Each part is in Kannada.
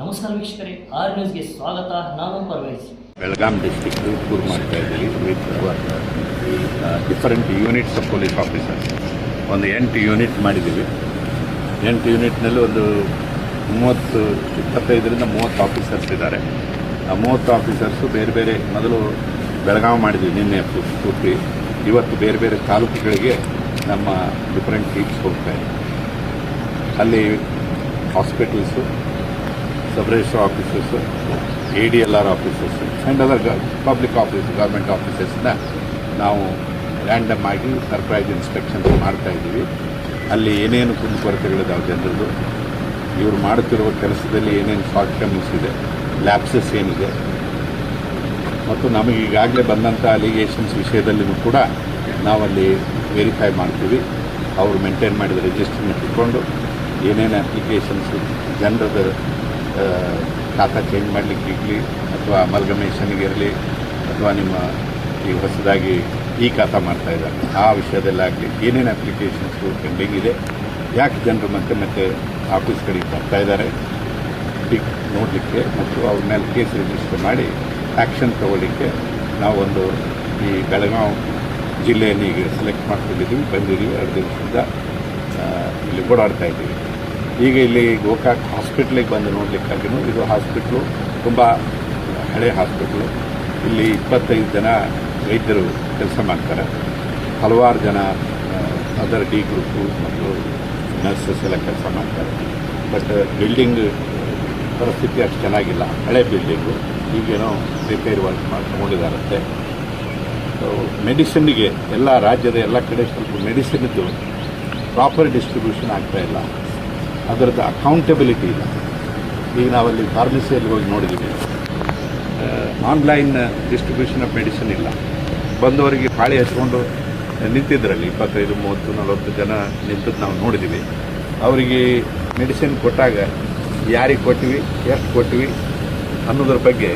ನಮಸ್ಕಾರ ವೀಕ್ಷಕರೇ, ಆರ್ ನ್ಯೂಸ್ಗೆ ಸ್ವಾಗತ. ನಾನು ಪರ್ವೇಜ್ ಬೆಳಗಾಂ ಡಿಸ್ಟಿಕ್ ಟೂರ್ ಮಾಡ್ತಾ ಇದ್ದೀವಿ with different units of police officers. ಒಂದು ಎಂಟು ಯೂನಿಟ್ ಮಾಡಿದ್ದೀವಿ. ಎಂಟು ಯೂನಿಟ್ನಲ್ಲಿ ಒಂದು ಮೂವತ್ತು, ಇಪ್ಪತ್ತೈದರಿಂದ ಮೂವತ್ತು ಆಫೀಸರ್ಸ್ ಇದ್ದಾರೆ. ಆ ಮೂವತ್ತು ಆಫೀಸರ್ಸು ಬೇರೆ ಬೇರೆ, ಮೊದಲು ಬೆಳಗಾವಿ ಮಾಡಿದ್ವಿ ನಿನ್ನೆ ಪೂರ್ತಿ. ಇವತ್ತು ಬೇರೆ ಬೇರೆ ತಾಲೂಕುಗಳಿಗೆ ನಮ್ಮ ಡಿಫರೆಂಟ್ ಟೀಮ್ಸ್ ಹೋಗ್ತಾ ಇದೆ ಅಲ್ಲಿ hospitals sub offices A D L R offices and other public office government ಆಫೀಸಸ್ನ ನಾವು ರ್ಯಾಂಡಮ್ ಆಗಿ ಸರ್ಪ್ರೈಸ್ ಇನ್ಸ್ಪೆಕ್ಷನ್ಸ್ ಮಾಡ್ತಾ ಇದ್ದೀವಿ. ಅಲ್ಲಿ ಏನೇನು ಕುಂದುಕೊರತೆಗಳಿದಾವೆ ಜನರದು ಇವರು ಮಾಡುತ್ತಿರುವ ಕೆಲಸದಲ್ಲಿ ಏನೇನು ಶಾರ್ಟ್ ಇದೆ ಲ್ಯಾಪ್ಸಸ್ ಏನಿದೆ, ಮತ್ತು ನಮಗೆ ಈಗಾಗಲೇ ಬಂದಂಥ ಅಲಿಗೇಷನ್ಸ್ ವಿಷಯದಲ್ಲಿಯೂ ಕೂಡ ನಾವಲ್ಲಿ ವೆರಿಫೈ ಮಾಡ್ತೀವಿ. ಅವರು ಮೇಂಟೈನ್ ಮಾಡಿದ ರಿಜಿಸ್ಟ್ರನ್ನ ಇಟ್ಕೊಂಡು ಏನೇನು ಅಪ್ಲಿಕೇಶನ್ಸು ಜನರದ ಖಾತಾ ಚೇಂಜ್ ಮಾಡಲಿಕ್ಕೆ ಇರಲಿ, ಅಥವಾ ಅಮಲ್ಗಮೇಷನ್ಗೆ ಇರಲಿ, ಅಥವಾ ನಿಮ್ಮ ಈ ಹೊಸದಾಗಿ ಈ ಖಾತಾ ಮಾಡ್ತಾ ಇದ್ದಾರೆ. ಆ ವಿಷಯದಲ್ಲಾಗಲಿ ಏನೇನು ಅಪ್ಲಿಕೇಶನ್ಸು ಪೆಂಡಿಂಗ್ ಇದೆ, ಯಾಕೆ ಜನರು ಮತ್ತೆ ಮತ್ತೆ ಆಫೀಸ್ಗಳಿಗೆ ಬರ್ತಾ ಇದ್ದಾರೆ ನೋಡಲಿಕ್ಕೆ ಮತ್ತು ಅವ್ರ ಮೇಲೆ ಕೇಸ್ ರಿಜಿಸ್ಟರ್ ಮಾಡಿ ಆ್ಯಕ್ಷನ್ ತಗೊಳ್ಳಿಕ್ಕೆ ನಾವೊಂದು ಈ ಬೆಳಗಾವ್ ಜಿಲ್ಲೆಯನ್ನು ಈಗ ಸೆಲೆಕ್ಟ್ ಮಾಡ್ಕೊಂಡಿದ್ದೀವಿ, ಬಂದಿದ್ದೀವಿ, ಎರಡು ದಿವಸದಿಂದ ಇಲ್ಲಿ ಓಡಾಡ್ತಾ ಇದ್ದೀವಿ. ಈಗ ಇಲ್ಲಿ ಗೋಕಾಕ್ ಹಾಸ್ಪಿಟ್ಲಿಗೆ ಬಂದು ನೋಡಲಿಕ್ಕಾಗಿನೂ ಇದು ಹಾಸ್ಪಿಟ್ಲು ತುಂಬ ಹಳೆ ಹಾಸ್ಪಿಟ್ಲು ಇಲ್ಲಿ ಇಪ್ಪತ್ತೈದು ಜನ ವೈದ್ಯರು ಕೆಲಸ ಮಾಡ್ತಾರೆ. ಹಲವಾರು ಜನ ಅದರ್ ಡಿ ಗ್ರೂಪು ಮತ್ತು ನರ್ಸಸ್ ಎಲ್ಲ ಕೆಲಸ ಮಾಡ್ತಾರೆ. ಬಟ್ ಬಿಲ್ಡಿಂಗ್ ಪರಿಸ್ಥಿತಿ ಅಷ್ಟು ಚೆನ್ನಾಗಿಲ್ಲ. ಹಳೆ ಬಿಲ್ಡಿಂಗು ಈಗೇನೋ ರಿಪೇರ್ ವರ್ಕ್ ಮಾಡಿ ತಗೊಂಡಿದ್ದಾರಂತೆ ಮೆಡಿಸಿನ್ಗೆ ಎಲ್ಲ ರಾಜ್ಯದ ಎಲ್ಲ ಕಡೆ ಸ್ವಲ್ಪ ಮೆಡಿಸಿನ್ದು ಪ್ರಾಪರ್ ಡಿಸ್ಟ್ರಿಬ್ಯೂಷನ್ ಆಗ್ತಾಯಿಲ್ಲ ಅದರದ್ದು ಅಕೌಂಟೆಬಿಲಿಟಿ ಇಲ್ಲ. ಈಗ ನಾವಲ್ಲಿ ಫಾರ್ಮಸಿಯಲ್ಲಿ ಹೋಗಿ ನೋಡಿದ್ದೀವಿ ಆನ್ಲೈನ್ ಡಿಸ್ಟ್ರಿಬ್ಯೂಷನ್ ಆಫ್ ಮೆಡಿಸಿನ್ ಇಲ್ಲ. ಬಂದವರಿಗೆ ಪಾಳಿ ಹಚ್ಕೊಂಡು ನಿಂತಿದ್ದರಲ್ಲಿ ಇಪ್ಪತ್ತೈದು, ಮೂವತ್ತು, ನಲವತ್ತು ಜನ ನಿಂತದ್ದು ನಾವು ನೋಡಿದ್ದೀವಿ ಅವರಿಗೆ ಮೆಡಿಸಿನ್ ಕೊಟ್ಟಾಗ ಯಾರಿಗೆ ಕೊಟ್ಟಿವಿ ಎಷ್ಟು ಕೊಟ್ಟಿವಿ ಅನ್ನೋದ್ರ ಬಗ್ಗೆ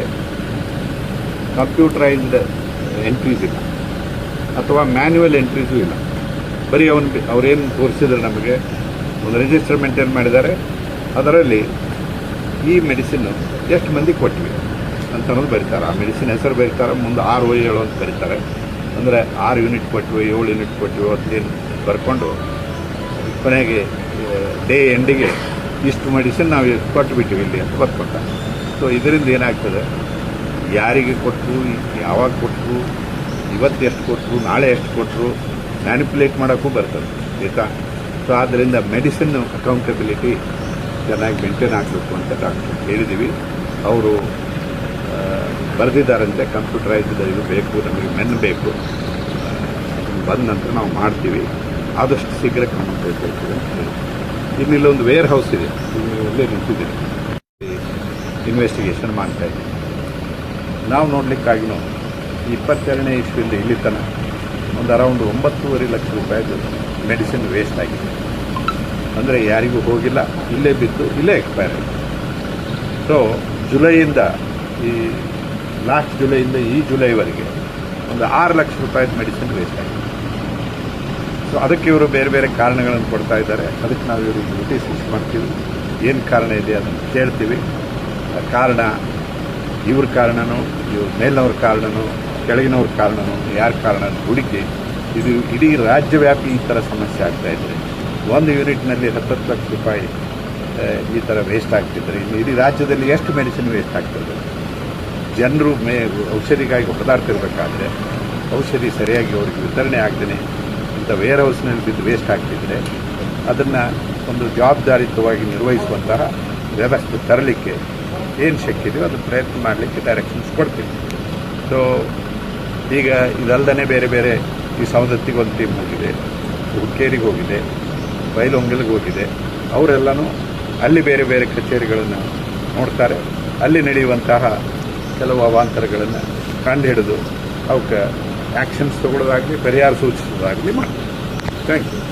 ಕಂಪ್ಯೂಟರೈಸ್ಡ್ ಎಂಟ್ರೀಸ್ ಇಲ್ಲ. ಅಥವಾ ಮ್ಯಾನ್ಯುವಲ್ ಎಂಟ್ರೀಸು ಇಲ್ಲ. ಬರೀ ಅವನು ಅವ್ರೇನು ತೋರಿಸಿದ್ರೆ ನಮಗೆ ಒಂದು ರಿಜಿಸ್ಟರ್ ಮೇಂಟೈನ್ ಮಾಡಿದ್ದಾರೆ. ಅದರಲ್ಲಿ ಈ ಮೆಡಿಸಿನ್ನು ಎಷ್ಟು ಮಂದಿ ಕೊಟ್ವಿ ಅಂತ ಅನ್ನೋದು ಬರೀತಾರೆ. ಆ ಮೆಡಿಸಿನ್ ಹೆಸರು ಬರೀತಾರೆ, ಮುಂದೆ ಆರು ಏಳು ಅಂತ ಬರೀತಾರೆ. ಅಂದರೆ ಆರು ಯೂನಿಟ್ ಕೊಟ್ಟಿವಿ ಏಳು ಯೂನಿಟ್ ಕೊಟ್ಟಿವಿ ಅಂತೇನು ಬರ್ಕೊಂಡು ಕೊನೆಗೆ ಡೇ ಎಂಡಿಗೆ ಇಷ್ಟು ಮೆಡಿಸಿನ್ ನಾವು ಕೊಟ್ಟು ಬಿಟ್ಟಿವಿ ಇಲ್ಲಿ ಅಂತ ಬರ್ಕೊಟ್ಟ. ಸೊ ಇದರಿಂದ ಏನಾಗ್ತದೆ? ಯಾರಿಗೆ ಕೊಟ್ಟರು ಯಾವಾಗ ಕೊಟ್ಟರು ಇವತ್ತು ಎಷ್ಟು ಕೊಟ್ಟರು ನಾಳೆ ಎಷ್ಟು ಕೊಟ್ಟರು ಮ್ಯಾನಿಪುಲೇಟ್ ಮಾಡೋಕ್ಕೂ ಬರ್ತದೆ. ಆಯಿತಾ? ಸೊ ಆದ್ದರಿಂದ ಮೆಡಿಸಿನ್ ಅಕೌಂಟಬಿಲಿಟಿ ಚೆನ್ನಾಗಿ ಮೇಂಟೈನ್ ಆಗಬೇಕು ಅಂತ ಡಾಕ್ಟರ್ ಹೇಳಿದ್ದೀವಿ ಅವರು ಬರೆದಿದ್ದಾರಂತೆ ಕಂಪ್ಯೂಟರೈಸ್ಡ್ ಇದು ಬೇಕು, ನಮಗೆ ಮೆನ್ ಬೇಕು. ಬಂದ ನಂತರ ನಾವು ಮಾಡ್ತೀವಿ. ಆದಷ್ಟು ಶೀಘ್ರ ಕ್ರಮ ಕೈಗೊಳ್ತೀವಿ ಅಂತ ಹೇಳಿ. ಇನ್ನು ಇಲ್ಲೊಂದು ವೇರ್ ಹೌಸ್ ಇದೆ. ಇಲ್ಲಿ ನಿಂತಿದ್ದೀರಿ ಇನ್ವೆಸ್ಟಿಗೇಷನ್ ಮಾಡ್ತಾ ಇದ್ದೀವಿ. ನಾವು ನೋಡಲಿಕ್ಕಾಗಿನೂ ಇಪ್ಪತ್ತೆರಡನೇ ಇಸ್ವಿಯಿಂದ ಇಲ್ಲಿ ತನಕ ಒಂದು ಅರೌಂಡ್ ಒಂಬತ್ತೂವರೆ ಲಕ್ಷ ರೂಪಾಯಿದು ಮೆಡಿಸಿನ್ ವೇಸ್ಟ್ ಆಗಿದೆ. ಅಂದರೆ ಯಾರಿಗೂ ಹೋಗಿಲ್ಲ, ಇಲ್ಲೇ ಬಿದ್ದು ಇಲ್ಲೇ ಎಕ್ಸ್ಪೈರ್ ಆಗಿದೆ. ಸೊ ಜುಲೈಯಿಂದ ಈ ಲಾಸ್ಟ್ ಜುಲೈಯಿಂದ ಈ ಜುಲೈವರೆಗೆ ಒಂದು ಆರು ಲಕ್ಷ ರೂಪಾಯಿದು ಮೆಡಿಸಿನ್ ವೇಸ್ಟ್ ಆಗಿದೆ. ಸೊ ಅದಕ್ಕೆ ಇವರು ಬೇರೆ ಬೇರೆ ಕಾರಣಗಳನ್ನು ಕೊಡ್ತಾ ಇದ್ದಾರೆ. ಅದಕ್ಕೆ ನಾವು ಇವರಿಗೆ ನೋಟಿಸ್ ಮಾಡ್ತೀವಿ. ಏನು ಕಾರಣ ಇದೆ ಅದನ್ನು ಕೇಳ್ತೀವಿ. ಕಾರಣ ಇವ್ರ ಕಾರಣನೋ, ಇವ್ರ ಮೇಲಿನವ್ರ ಕಾರಣನೋ ಕೆಳಗಿನವ್ರ ಕಾರಣನೋ ಯಾರ ಕಾರಣ ಹುಡುಕಿ, ಇದು ಇಡೀ ರಾಜ್ಯವ್ಯಾಪಿ ಈ ಥರ ಸಮಸ್ಯೆ ಆಗ್ತಾ ಇದೆ. ಒಂದು ಯೂನಿಟ್ನಲ್ಲಿ ಹತ್ತತ್ತು ಲಕ್ಷ ರೂಪಾಯಿ ಈ ಥರ ವೇಸ್ಟ್ ಆಗ್ತಿದ್ರೆ, ಇನ್ನು ಇಡೀ ರಾಜ್ಯದಲ್ಲಿ ಎಷ್ಟು ಮೆಡಿಸಿನ್ ವೇಸ್ಟ್ ಆಗ್ತದೆ? ಜನರು ಮೇ, ಔಷಧಿಗಾಗಿ ಹೊಡೆದಾಡ್ತಿರ್ಬೇಕಾದ್ರೆ ಔಷಧಿ ಸರಿಯಾಗಿ ಅವ್ರಿಗೆ ವಿತರಣೆ ಆಗ್ತೇನೆ ಇಂಥ ವೇರ್ ಹೌಸ್ನಲ್ಲಿ ಬಿದ್ದು ವೇಸ್ಟ್ ಆಗ್ತಿದ್ರೆ, ಅದನ್ನು ಒಂದು ಜವಾಬ್ದಾರಿಯುತವಾಗಿ ನಿರ್ವಹಿಸುವಂತಹ ವ್ಯವಸ್ಥೆ ತರಲಿಕ್ಕೆ ಏನು ಶಕ್ತಿ ಇದೆಯೋ ಅದು ಪ್ರಯತ್ನ ಮಾಡಲಿಕ್ಕೆ ಡೈರೆಕ್ಷನ್ಸ್ ಕೊಡ್ತೀವಿ. ಸೊ ಈಗ ಇದಲ್ದೇ ಬೇರೆ ಬೇರೆ ಈ ಸವದತ್ತಿಗೆ ಒಂದು ಟೀಮ್ ಹೋಗಿದೆ ಹುಕ್ಕೇರಿಗೆ ಹೋಗಿದೆ ಬೈಲೊಂಗಲ್ಗೆ ಹೋಗಿದೆ. ಅವರೆಲ್ಲನೂ ಅಲ್ಲಿ ಬೇರೆ ಬೇರೆ ಕಚೇರಿಗಳನ್ನು ನೋಡ್ತಾರೆ. ಅಲ್ಲಿ ನಡೆಯುವಂತಹ ಕೆಲವು ಅವಾಂತರಗಳನ್ನು ಕಂಡುಹಿಡಿದು ಅವಕ್ಕೆ ಆ್ಯಕ್ಷನ್ಸ್ ತಗೊಳ್ಳೋದಾಗಲಿ, ಪರಿಹಾರ ಸೂಚಿಸೋದಾಗಲಿ ಮಾಡ್ತಾರೆ. Thank you